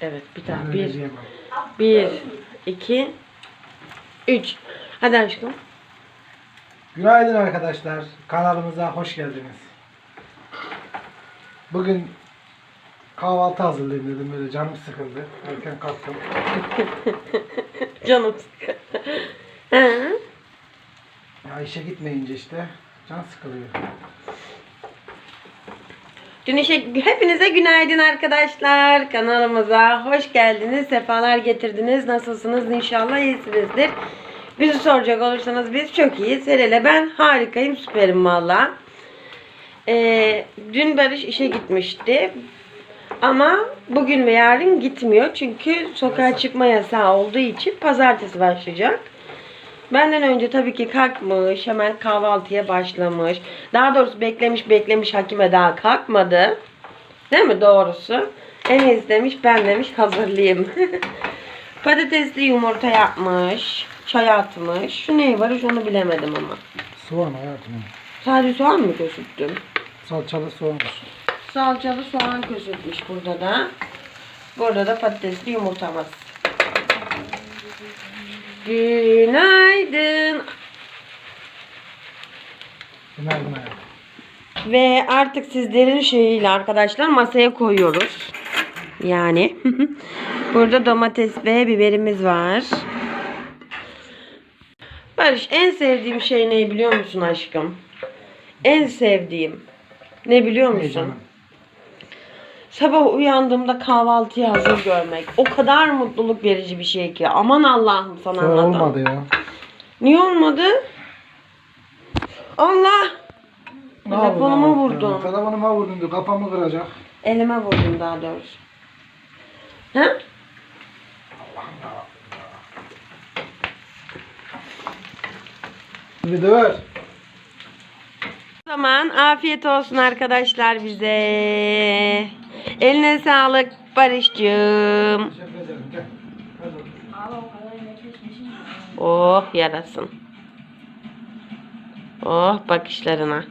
Evet bir tane. Bir, bir, iki, üç. Hadi aşkım. Günaydın arkadaşlar. Kanalımıza hoş geldiniz. Bugün kahvaltı hazırlayayım dedim böyle canım sıkıldı. Erken kalktım. Canım sıkı. Hı? Ya işe gitmeyince işte can sıkılıyor. Dün işe, hepinize günaydın arkadaşlar. Kanalımıza hoş geldiniz. Sefalar getirdiniz. Nasılsınız? İnşallah iyisinizdir. Bizi soracak olursanız biz çok iyiyiz. Hele ben harikayım, süperim valla. Ee, dün Barış işe gitmişti. Ama bugün ve yarın gitmiyor. Çünkü sokağa çıkma yasağı olduğu için pazartesi başlayacak. Benden önce tabii ki kalkmış. Hemen kahvaltıya başlamış. Daha doğrusu beklemiş beklemiş Hakime daha kalkmadı. Değil mi doğrusu? En iyisi demiş ben demiş hazırlayayım. Patatesli yumurta yapmış. Çay atmış. Şu ne var onu bilemedim ama. Soğan hayatım. Sadece soğan mı kösüttün? Salçalı soğan. Salçalı soğan kösütmüş burada da. Burada da patatesli yumurtamız. Günaydın. Günaydın. Ve artık sizlerin şeyiyle arkadaşlar masaya koyuyoruz. Yani. Burada domates ve biberimiz var. Barış en sevdiğim şey ne biliyor musun aşkım? En sevdiğim. Ne biliyor musun? Heyecanım. Sabah uyandığımda kahvaltıyı hazır görmek. O kadar mutluluk verici bir şey ki. Aman Allah'ım sana Sonra anlatamam. olmadı ya. Niye olmadı? Allah! Ne Telefonuma yapayım vurdum. ya? Telefonuma vurdun diyor. Kafamı kıracak. Elime vurdum daha doğrusu. Ha? Bir de ver. O zaman afiyet olsun arkadaşlar bize. Eline sağlık Barış'cığım. Oh yarasın. Oh bakışlarına.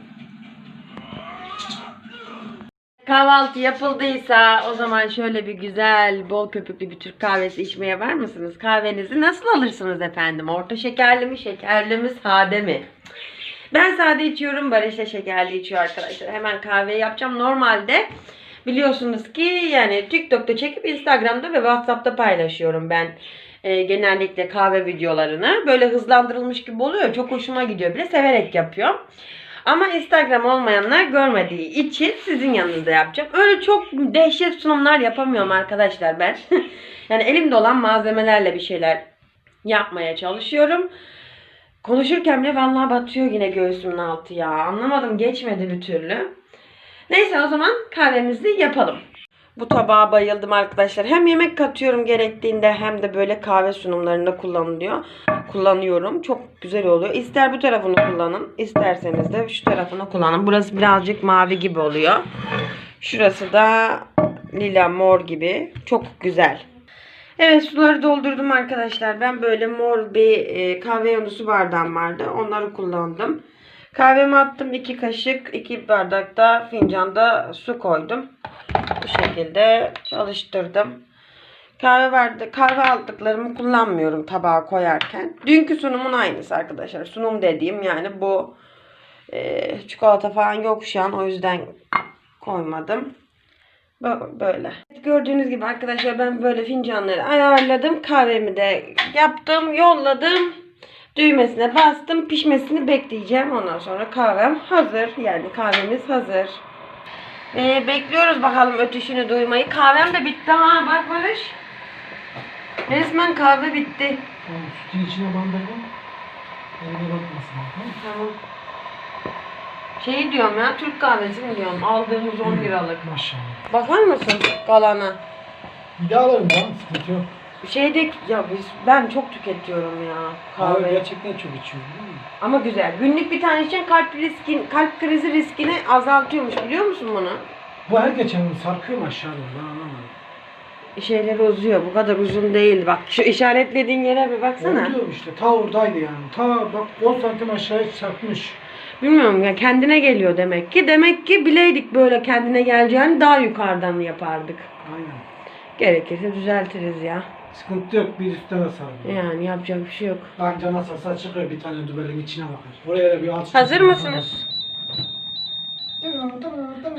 Kahvaltı yapıldıysa o zaman şöyle bir güzel bol köpüklü bir Türk kahvesi içmeye var mısınız? Kahvenizi nasıl alırsınız efendim? Orta şekerli mi, şekerli mi, sade mi? Ben sade içiyorum, Barış da şekerli içiyor arkadaşlar. Hemen kahve yapacağım. Normalde biliyorsunuz ki yani TikTok'ta çekip Instagram'da ve WhatsApp'ta paylaşıyorum ben e, genellikle kahve videolarını. Böyle hızlandırılmış gibi oluyor. Çok hoşuma gidiyor bile. Severek yapıyorum. Ama Instagram olmayanlar görmediği için sizin yanınızda yapacağım. Öyle çok dehşet sunumlar yapamıyorum arkadaşlar ben. yani elimde olan malzemelerle bir şeyler yapmaya çalışıyorum. Konuşurken bile vallahi batıyor yine göğsümün altı ya. Anlamadım geçmedi bir türlü. Neyse o zaman kahvemizi yapalım. Bu tabağa bayıldım arkadaşlar. Hem yemek katıyorum gerektiğinde hem de böyle kahve sunumlarında kullanılıyor. Kullanıyorum. Çok güzel oluyor. İster bu tarafını kullanın. isterseniz de şu tarafını kullanın. Burası birazcık mavi gibi oluyor. Şurası da lila mor gibi. Çok güzel. Evet suları doldurdum arkadaşlar. Ben böyle mor bir e, kahve yanı su bardağım vardı. Onları kullandım. Kahvemi attım. 2 kaşık, 2 bardakta fincanda su koydum. Bu şekilde çalıştırdım. Kahve vardı. Kahve aldıklarımı kullanmıyorum tabağa koyarken. Dünkü sunumun aynısı arkadaşlar. Sunum dediğim yani bu e, çikolata falan yok şu an. O yüzden koymadım. Bö- Böyle. Gördüğünüz gibi arkadaşlar ben böyle fincanları ayarladım. Kahvemi de yaptım, yolladım. Düğmesine bastım. Pişmesini bekleyeceğim. Ondan sonra kahvem hazır. Yani kahvemiz hazır. Ee, bekliyoruz bakalım ötüşünü duymayı. Kahvem de bitti ha bak Barış. Resmen kahve bitti. Tamam, sütün içine bandırdım. Eline bakmasın. Tamam. Tamam. Şey diyorum ya Türk kahvesi mi diyorum aldığımız 10 liralık. Maşallah. Bakar mısın galana? Bir daha alırım tamam sıkıntı yok. Şeyde ya biz ben çok tüketiyorum ya Kahve kahve. gerçekten çok içiyorum değil mi? Ama güzel. Günlük bir tane için kalp riskin kalp krizi riskini azaltıyormuş biliyor musun bunu? Bu her geçen gün sarkıyor mu aşağıda ben anlamadım. Şeyler uzuyor. Bu kadar uzun değil. Bak şu işaretlediğin yere bir baksana. Diyorum işte ta oradaydı yani. Ta bak 10 santim aşağıya sarkmış. Bilmiyorum ya kendine geliyor demek ki. Demek ki bileydik böyle kendine geleceğini daha yukarıdan yapardık. Aynen. Gerekirse düzeltiriz ya. Sıkıntı yok bir üstte de sarılıyor. Yani yapacak bir şey yok. Anca nasılsa çıkıyor bir tane dübelin içine bakar. Oraya da bir alçı. Hazır mısınız?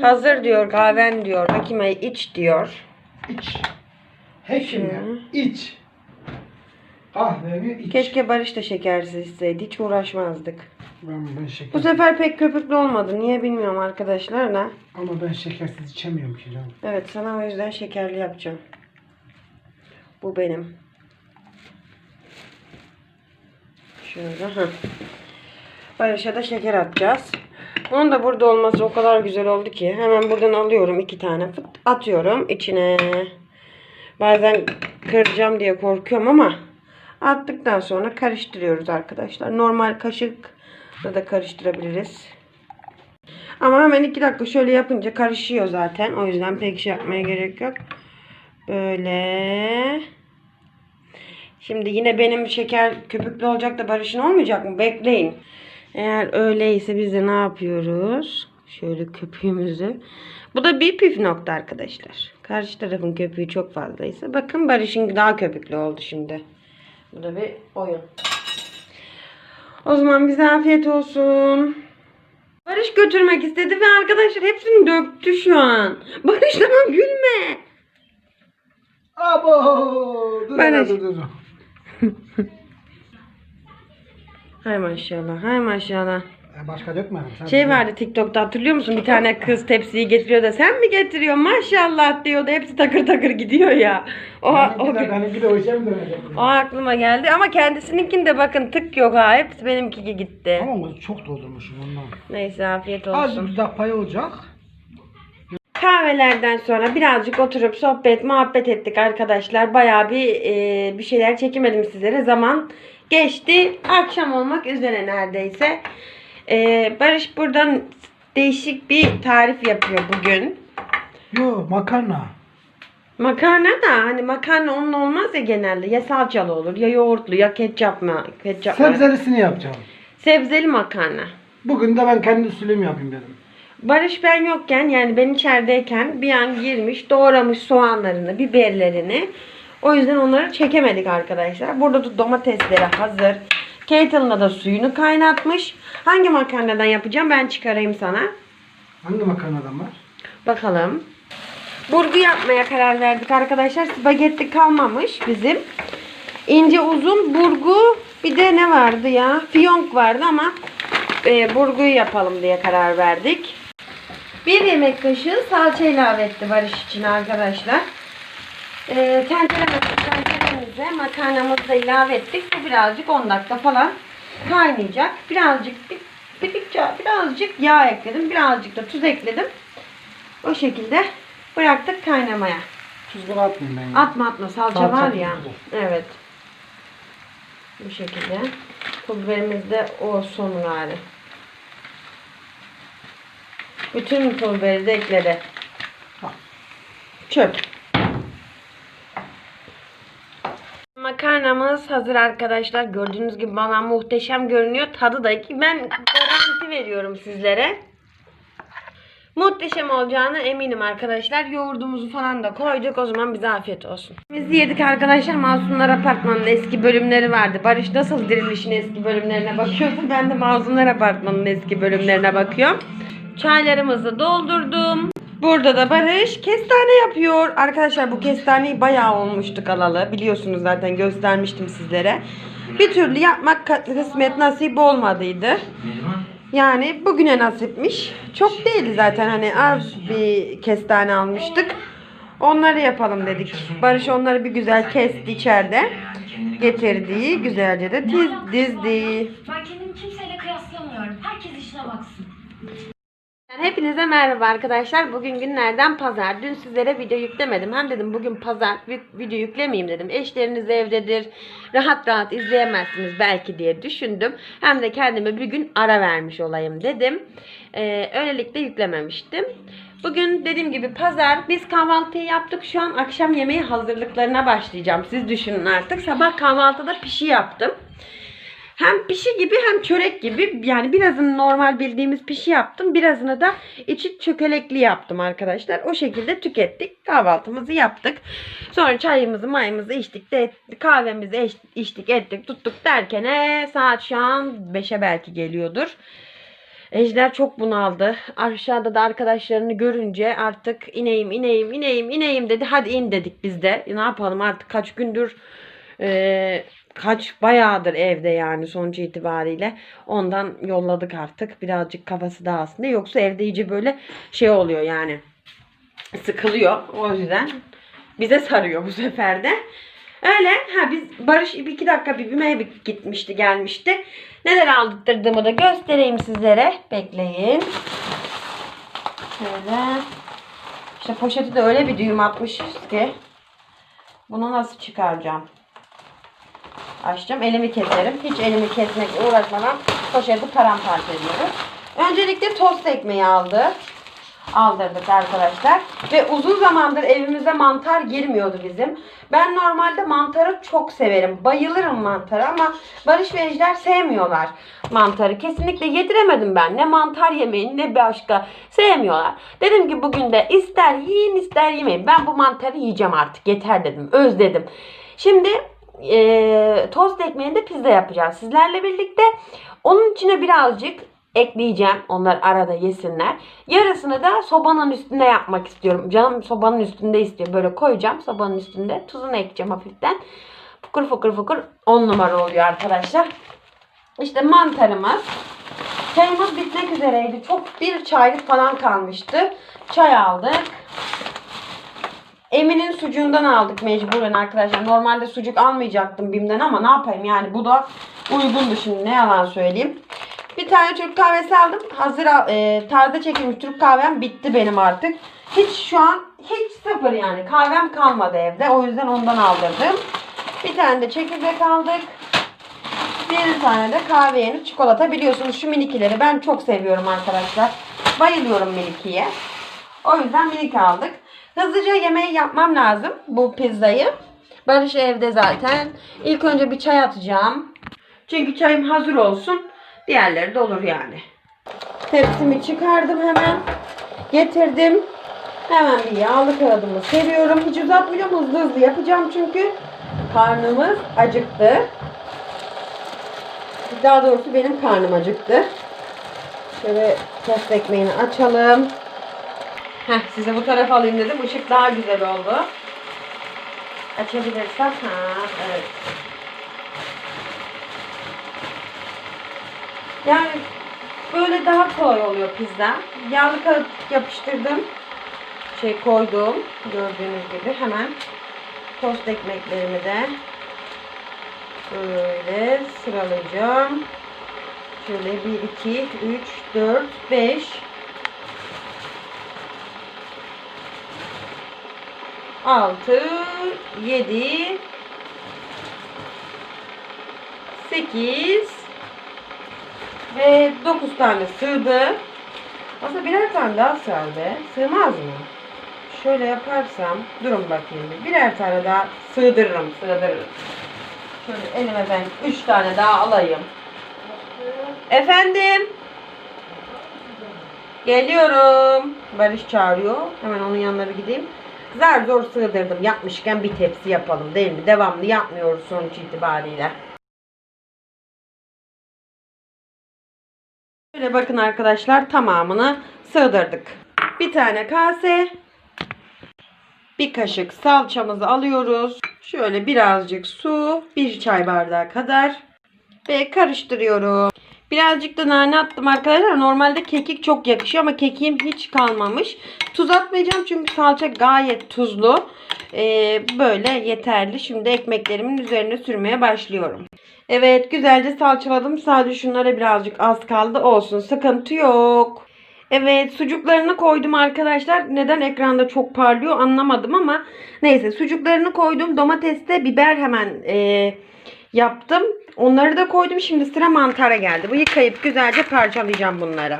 Hazır diyor, kahven diyor, Hakime iç diyor. İç. Hekim ya. İç. Kahveni iç. Keşke Barış da şekersiz içseydi, hiç uğraşmazdık. Ben, ben şeker. Bu sefer pek köpüklü olmadı. Niye bilmiyorum arkadaşlar da. Ama ben şekersiz içemiyorum ki canım. Evet sana o yüzden şekerli yapacağım. Bu benim. Şöyle. Hı. Barış'a da şeker atacağız. Onun da burada olması o kadar güzel oldu ki. Hemen buradan alıyorum iki tane. Fıt atıyorum içine. Bazen kıracağım diye korkuyorum ama attıktan sonra karıştırıyoruz arkadaşlar. Normal kaşıkla da karıştırabiliriz. Ama hemen iki dakika şöyle yapınca karışıyor zaten. O yüzden pek şey yapmaya gerek yok. Böyle. Şimdi yine benim şeker köpüklü olacak da Barış'ın olmayacak mı? Bekleyin. Eğer öyleyse biz de ne yapıyoruz? Şöyle köpüğümüzü. Bu da bir püf nokta arkadaşlar. Karşı tarafın köpüğü çok fazlaysa. Bakın Barış'ın daha köpüklü oldu şimdi. Bu da bir oyun. O zaman bize afiyet olsun. Barış götürmek istedi ve arkadaşlar hepsini döktü şu an. Barış tamam gülme. Abo! Dur Ben dur dur dur. Hay maşallah, hay maşallah. E, Başka. Sen Şey vardı TikTok'ta hatırlıyor musun? Bir tane kız tepsiyi getiriyor da sen mi getiriyorsun maşallah diyordu. Hepsi takır takır gidiyor ya. O, o, Benimki de, benimki de o işe mi dönecek? o aklıma geldi ama kendisininkinde bakın tık yok ha. Hepsi benimki gitti. Ama çok doldurmuşum ondan. Neyse afiyet Az olsun. dudak payı olacak. Kahvelerden sonra birazcık oturup sohbet, muhabbet ettik arkadaşlar. Bayağı bir e, bir şeyler çekemedim sizlere. Zaman geçti. Akşam olmak üzere neredeyse. E, Barış buradan değişik bir tarif yapıyor bugün. Yo makarna. Makarna da hani makarna onun olmaz ya genelde. Ya salçalı olur ya yoğurtlu ya ketçap mı? Ketçap mı? Sebzelisini yapacağım. Sebzeli makarna. Bugün de ben kendi usulümü yapayım dedim. Barış ben yokken yani ben içerideyken bir an girmiş doğramış soğanlarını, biberlerini. O yüzden onları çekemedik arkadaşlar. Burada da domatesleri hazır. Kettle'da da suyunu kaynatmış. Hangi makarnadan yapacağım ben çıkarayım sana. Hangi makarnadan var? Bakalım. Burgu yapmaya karar verdik arkadaşlar. Spagetti kalmamış bizim. İnce uzun burgu bir de ne vardı ya? Fiyonk vardı ama e, burguyu yapalım diye karar verdik. Bir yemek kaşığı salça ilave etti Barış için arkadaşlar. E, tenceremize, tenceremize makarnamızı da ilave ettik. Bu birazcık 10 dakika falan kaynayacak. Birazcık bir, bir, birazcık yağ ekledim. Birazcık da tuz ekledim. O şekilde bıraktık kaynamaya. Tuzunu atmayayım ben. Atma atma salça, Salça var ya. tuzlu. Evet. Bu şekilde. Pul biberimiz de o son gari. Bütün pul biberi de ekledi. Çöp. Makarnamız hazır arkadaşlar. Gördüğünüz gibi bana muhteşem görünüyor. Tadı da ki ben garanti veriyorum sizlere. Muhteşem olacağına eminim arkadaşlar. Yoğurdumuzu falan da koyduk. O zaman bize afiyet olsun. Biz yedik arkadaşlar. Masumlar Apartmanı'nın eski bölümleri vardı. Barış nasıl dirilişin eski bölümlerine bakıyordu. Ben de Masumlar Apartmanı'nın eski bölümlerine bakıyorum. Çaylarımızı doldurdum. Burada da Barış kestane yapıyor. Arkadaşlar bu kestaneyi bayağı olmuştuk alalı. Biliyorsunuz zaten göstermiştim sizlere. Bir türlü yapmak kısmet nasip olmadıydı. Yani bugüne nasipmiş. Çok değildi zaten hani az bir kestane almıştık. Onları yapalım dedik. Barış onları bir güzel kesti içeride. Getirdi. Güzelce de dizdi. Ben kendimi kimseyle kıyaslamıyorum. Herkes işine baksın. Hepinize merhaba arkadaşlar. Bugün günlerden pazar. Dün sizlere video yüklemedim. Hem dedim bugün pazar vi- video yüklemeyeyim dedim. Eşleriniz evdedir. Rahat rahat izleyemezsiniz belki diye düşündüm. Hem de kendime bir gün ara vermiş olayım dedim. Ee, öylelikle yüklememiştim. Bugün dediğim gibi pazar. Biz kahvaltıyı yaptık. Şu an akşam yemeği hazırlıklarına başlayacağım. Siz düşünün artık. Sabah kahvaltıda pişi yaptım. Hem pişi gibi hem çörek gibi yani birazını normal bildiğimiz pişi yaptım. Birazını da içi çökelekli yaptım arkadaşlar. O şekilde tükettik. Kahvaltımızı yaptık. Sonra çayımızı mayımızı içtik de ettik, kahvemizi içtik ettik tuttuk derken e, saat şu an 5'e belki geliyordur. Ejder çok bunaldı. Aşağıda da arkadaşlarını görünce artık ineyim ineyim ineyim ineyim dedi. Hadi in dedik biz de. Ne yapalım artık kaç gündür e, kaç bayağıdır evde yani sonuç itibariyle. Ondan yolladık artık. Birazcık kafası dağılsın diye. Yoksa evde iyice böyle şey oluyor yani. Sıkılıyor. O yüzden bize sarıyor bu sefer de. Öyle. Ha biz Barış bir iki dakika bir BİM'e gitmişti gelmişti. Neler aldırttırdığımı da göstereyim sizlere. Bekleyin. Şöyle. İşte poşeti de öyle bir düğüm atmışız ki. Bunu nasıl çıkaracağım? Açacağım. Elimi keserim. Hiç elimi kesmekle uğraşmadan poşeti paramparça ediyorum. Öncelikle tost ekmeği aldı. Aldırdık arkadaşlar. Ve uzun zamandır evimize mantar girmiyordu bizim. Ben normalde mantarı çok severim. Bayılırım mantara ama Barış ve Ejder sevmiyorlar mantarı. Kesinlikle yediremedim ben. Ne mantar yemeyin ne başka. Sevmiyorlar. Dedim ki bugün de ister yiyin ister yemeyin. Ben bu mantarı yiyeceğim artık. Yeter dedim. Özledim. Şimdi eee tost ekmeğinde pizza yapacağız sizlerle birlikte. Onun içine birazcık ekleyeceğim. Onlar arada yesinler. Yarısını da sobanın üstünde yapmak istiyorum. Canım sobanın üstünde istiyor. Böyle koyacağım sobanın üstünde. Tuzunu ekleyeceğim hafiften. Fukur fukur fukur 10 numara oluyor arkadaşlar. İşte mantarımız. Çayımız bitmek üzereydi. Çok bir çaylık falan kalmıştı. Çay aldık. Emin'in sucuğundan aldık mecburen arkadaşlar. Normalde sucuk almayacaktım Bim'den ama ne yapayım yani bu da uygundu şimdi ne yalan söyleyeyim. Bir tane Türk kahvesi aldım. Hazır e, taze çekilmiş Türk kahvem bitti benim artık. Hiç şu an hiç sıfır yani kahvem kalmadı evde. O yüzden ondan aldırdım. Bir tane de çekirdek aldık. Bir tane de kahve yeni çikolata. Biliyorsunuz şu minikileri ben çok seviyorum arkadaşlar. Bayılıyorum minikiye. O yüzden minik aldık. Hızlıca yemeği yapmam lazım bu pizzayı. Barış evde zaten. İlk önce bir çay atacağım. Çünkü çayım hazır olsun. Diğerleri de olur yani. Tepsimi çıkardım hemen. Getirdim. Hemen bir yağlı kağıdımı seriyorum. Hiç uzatmayacağım. Hızlı hızlı yapacağım çünkü karnımız acıktı. Daha doğrusu benim karnım acıktı. Şöyle tost ekmeğini açalım. Heh, size bu tarafa alayım dedim. Işık daha güzel oldu. Açabilirsem. Ha, evet. Yani böyle daha kolay oluyor pizza. Yağlı kağıt yapıştırdım. Şey koydum. Gördüğünüz gibi hemen tost ekmeklerimi de böyle sıralayacağım. Şöyle 1, 2, 3, 4, 5 6 7 8 ve 9 tane sığdı. Aslında birer tane daha sığar be. Sığmaz mı? Şöyle yaparsam durun bakayım. Birer tane daha sığdırırım, sığdırırım. Şöyle elime ben 3 tane daha alayım. Efendim? Geliyorum. Barış çağırıyor. Hemen onun yanına bir gideyim. Zar zor sığdırdım. Yapmışken bir tepsi yapalım değil mi? Devamlı yapmıyoruz sonuç itibariyle. Şöyle bakın arkadaşlar tamamını sığdırdık. Bir tane kase. Bir kaşık salçamızı alıyoruz. Şöyle birazcık su. Bir çay bardağı kadar. Ve karıştırıyorum. Birazcık da nane attım arkadaşlar. Normalde kekik çok yakışıyor ama kekiğim hiç kalmamış. Tuz atmayacağım çünkü salça gayet tuzlu. Ee, böyle yeterli. Şimdi ekmeklerimin üzerine sürmeye başlıyorum. Evet güzelce salçaladım. Sadece şunlara birazcık az kaldı. Olsun sıkıntı yok. Evet sucuklarını koydum arkadaşlar. Neden ekranda çok parlıyor anlamadım ama neyse sucuklarını koydum. Domatesle biber hemen e, yaptım. Onları da koydum. Şimdi sıra mantara geldi. Bu yıkayıp güzelce parçalayacağım bunları.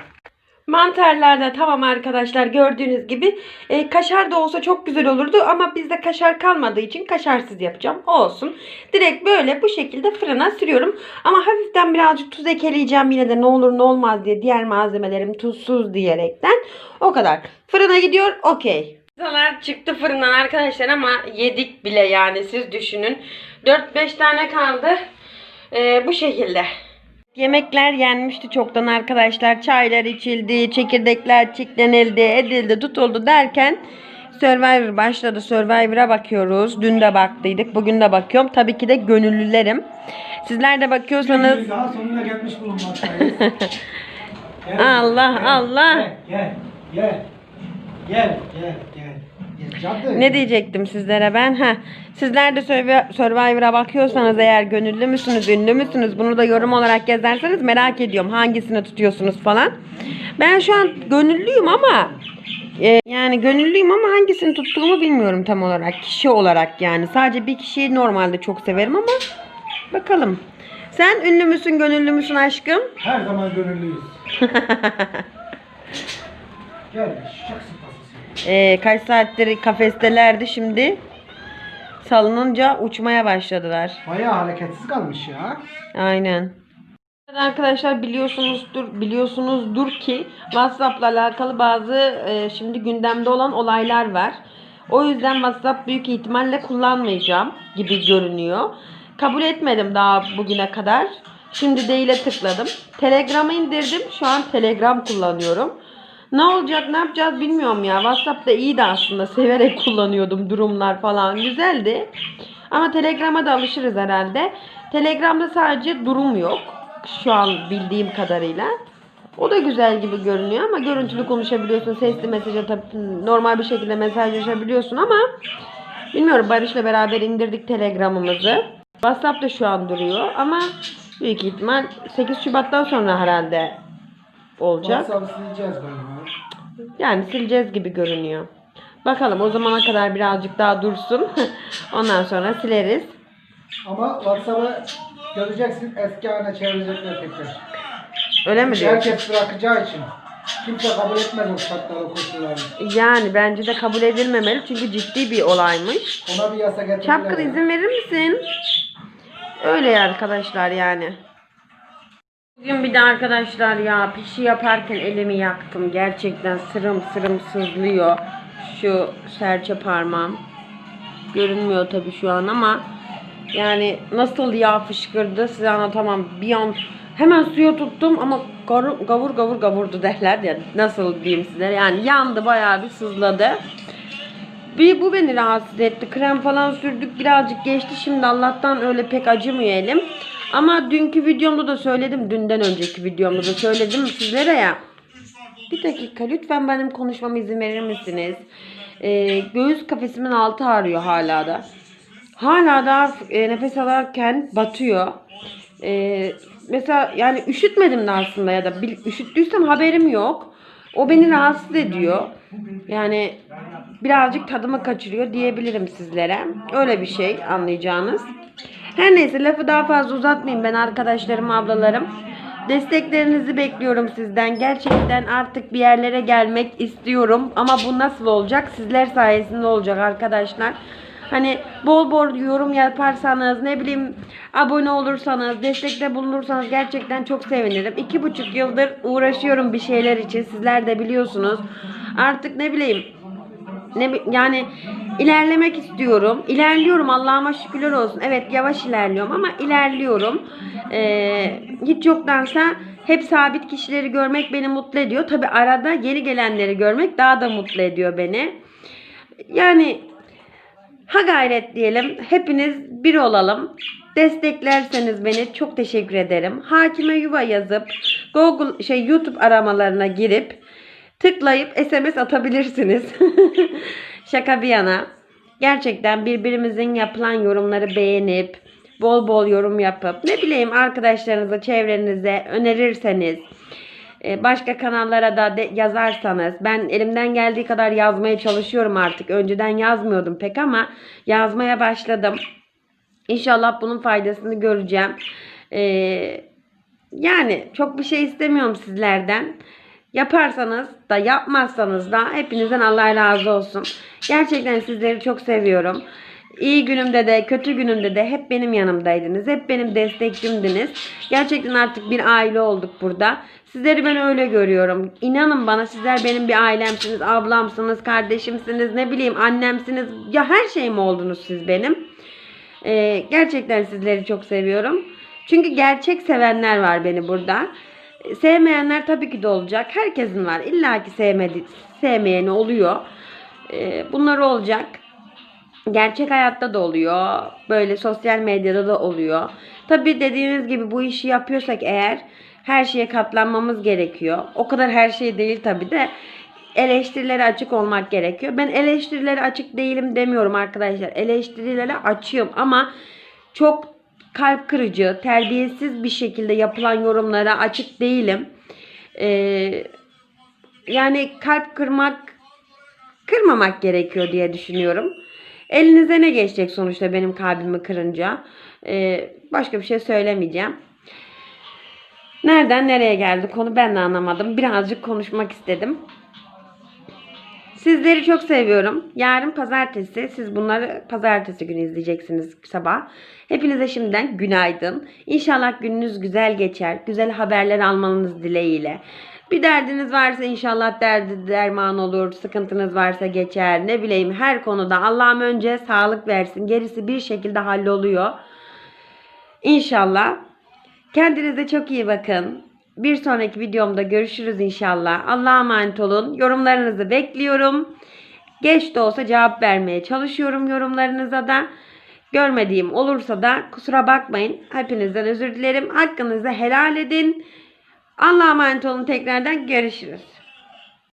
Mantarlar da tamam arkadaşlar gördüğünüz gibi e, kaşar da olsa çok güzel olurdu ama bizde kaşar kalmadığı için kaşarsız yapacağım. Olsun. Direkt böyle bu şekilde fırına sürüyorum. Ama hafiften birazcık tuz ekeleyeceğim yine de ne olur ne olmaz diye diğer malzemelerim tuzsuz diyerekten. O kadar. Fırına gidiyor okey. Pizzalar çıktı fırından arkadaşlar ama yedik bile yani siz düşünün. 4-5 tane kaldı. E, bu şekilde. Yemekler yenmişti çoktan arkadaşlar. Çaylar içildi, çekirdekler çiklenildi, edildi, tutuldu derken Survivor başladı. Survivor'a bakıyoruz. Dün de baktıydık. Bugün de bakıyorum. Tabii ki de gönüllülerim. Sizler de bakıyorsanız Daha sonuna gelmiş bulunmaktayız. Allah, Allah. Gel, gel, gel, gel, gel. Ne diyecektim sizlere ben? Ha, sizler de Survi- Survivor'a bakıyorsanız eğer gönüllü müsünüz, ünlü müsünüz? Bunu da yorum olarak yazarseniz merak ediyorum. Hangisini tutuyorsunuz falan. Ben şu an gönüllüyüm ama e, yani gönüllüyüm ama hangisini tuttuğumu bilmiyorum tam olarak. Kişi olarak yani. Sadece bir kişiyi normalde çok severim ama bakalım. Sen ünlü müsün, gönüllü müsün aşkım? Her zaman gönüllüyüz. gel, şak Ee, kaç saattir kafestelerdi şimdi. Salınınca uçmaya başladılar. Bayağı hareketsiz kalmış ya. Aynen. Arkadaşlar biliyorsunuzdur biliyorsunuzdur ki WhatsApp'la alakalı bazı e, şimdi gündemde olan olaylar var. O yüzden WhatsApp büyük ihtimalle kullanmayacağım gibi görünüyor. Kabul etmedim daha bugüne kadar. Şimdi değile tıkladım. Telegram'ı indirdim. Şu an Telegram kullanıyorum. Ne olacak ne yapacağız bilmiyorum ya. WhatsApp da iyiydi aslında. Severek kullanıyordum durumlar falan. Güzeldi. Ama Telegram'a da alışırız herhalde. Telegram'da sadece durum yok. Şu an bildiğim kadarıyla. O da güzel gibi görünüyor ama görüntülü konuşabiliyorsun. Sesli mesaj atıp normal bir şekilde mesajlaşabiliyorsun ama bilmiyorum Barış'la beraber indirdik Telegram'ımızı. WhatsApp da şu an duruyor ama büyük ihtimal 8 Şubat'tan sonra herhalde olacak. WhatsApp'ı sileceğiz galiba. Yani sileceğiz gibi görünüyor. Bakalım o zamana kadar birazcık daha dursun. Ondan sonra sileriz. Ama WhatsApp'ı göreceksin eski haline çevirecekler tekrar. Öyle mi diyorsun? Herkes bırakacağı için. Kimse kabul etmez o şartları koşulları. Yani bence de kabul edilmemeli çünkü ciddi bir olaymış. Ona bir yasa getirdiler. Çapkın izin verir misin? Öyle ya arkadaşlar yani. Bugün bir de arkadaşlar ya pişi yaparken elimi yaktım. Gerçekten sırım sırım sızlıyor. Şu serçe parmağım. Görünmüyor tabii şu an ama yani nasıl yağ fışkırdı size anlatamam. Bir an hemen suya tuttum ama gavur gavur gavurdu derler ya. Nasıl diyeyim size yani yandı bayağı bir sızladı. Bir bu beni rahatsız etti. Krem falan sürdük birazcık geçti. Şimdi Allah'tan öyle pek acımıyor elim. Ama dünkü videomda da söyledim. Dünden önceki videomda da söyledim sizlere ya. Bir dakika lütfen benim konuşmama izin verir misiniz? Ee, göğüs kafesimin altı ağrıyor hala da. Hala da e, nefes alırken batıyor. Ee, mesela yani üşütmedim de aslında ya da üşüttüysem haberim yok. O beni rahatsız ediyor. Yani birazcık tadımı kaçırıyor diyebilirim sizlere. Öyle bir şey anlayacağınız. Her neyse lafı daha fazla uzatmayayım ben arkadaşlarım, ablalarım. Desteklerinizi bekliyorum sizden. Gerçekten artık bir yerlere gelmek istiyorum. Ama bu nasıl olacak? Sizler sayesinde olacak arkadaşlar. Hani bol bol yorum yaparsanız, ne bileyim abone olursanız, destekte bulunursanız gerçekten çok sevinirim. İki buçuk yıldır uğraşıyorum bir şeyler için. Sizler de biliyorsunuz. Artık ne bileyim ne yani ilerlemek istiyorum. İlerliyorum Allah'ıma şükürler olsun. Evet yavaş ilerliyorum ama ilerliyorum. Ee, hiç yoktansa hep sabit kişileri görmek beni mutlu ediyor. Tabi arada yeni gelenleri görmek daha da mutlu ediyor beni. Yani ha gayret diyelim. Hepiniz bir olalım. Desteklerseniz beni çok teşekkür ederim. Hakime yuva yazıp Google şey YouTube aramalarına girip tıklayıp SMS atabilirsiniz. Şaka bir yana. Gerçekten birbirimizin yapılan yorumları beğenip bol bol yorum yapıp ne bileyim arkadaşlarınıza, çevrenize önerirseniz e, başka kanallara da de yazarsanız ben elimden geldiği kadar yazmaya çalışıyorum artık. Önceden yazmıyordum pek ama yazmaya başladım. İnşallah bunun faydasını göreceğim. Ee, yani çok bir şey istemiyorum sizlerden. Yaparsanız da yapmazsanız da hepinizden Allah razı olsun. Gerçekten sizleri çok seviyorum. İyi günümde de kötü günümde de hep benim yanımdaydınız. Hep benim destekçimdiniz. Gerçekten artık bir aile olduk burada. Sizleri ben öyle görüyorum. İnanın bana sizler benim bir ailemsiniz, ablamsınız, kardeşimsiniz, ne bileyim annemsiniz. Ya her şeyim oldunuz siz benim. Ee, gerçekten sizleri çok seviyorum. Çünkü gerçek sevenler var beni burada. Sevmeyenler tabii ki de olacak. Herkesin var. İlla ki sevmedi, sevmeyeni oluyor. Ee, bunlar olacak. Gerçek hayatta da oluyor. Böyle sosyal medyada da oluyor. Tabii dediğiniz gibi bu işi yapıyorsak eğer her şeye katlanmamız gerekiyor. O kadar her şey değil tabii de eleştirilere açık olmak gerekiyor. Ben eleştirilere açık değilim demiyorum arkadaşlar. Eleştirilere açığım ama çok kalp kırıcı, terbiyesiz bir şekilde yapılan yorumlara açık değilim. Ee, yani kalp kırmak kırmamak gerekiyor diye düşünüyorum. Elinize ne geçecek sonuçta benim kalbimi kırınca? Ee, başka bir şey söylemeyeceğim. Nereden nereye geldi konu ben de anlamadım. Birazcık konuşmak istedim. Sizleri çok seviyorum. Yarın pazartesi. Siz bunları pazartesi günü izleyeceksiniz sabah. Hepinize şimdiden günaydın. İnşallah gününüz güzel geçer. Güzel haberler almanız dileğiyle. Bir derdiniz varsa inşallah derdi derman olur. Sıkıntınız varsa geçer. Ne bileyim her konuda Allah'ım önce sağlık versin. Gerisi bir şekilde halloluyor. İnşallah. Kendinize çok iyi bakın. Bir sonraki videomda görüşürüz inşallah. Allah'a emanet olun. Yorumlarınızı bekliyorum. Geç de olsa cevap vermeye çalışıyorum yorumlarınıza da. Görmediğim olursa da kusura bakmayın. Hepinizden özür dilerim. Hakkınızı helal edin. Allah'a emanet olun tekrardan görüşürüz.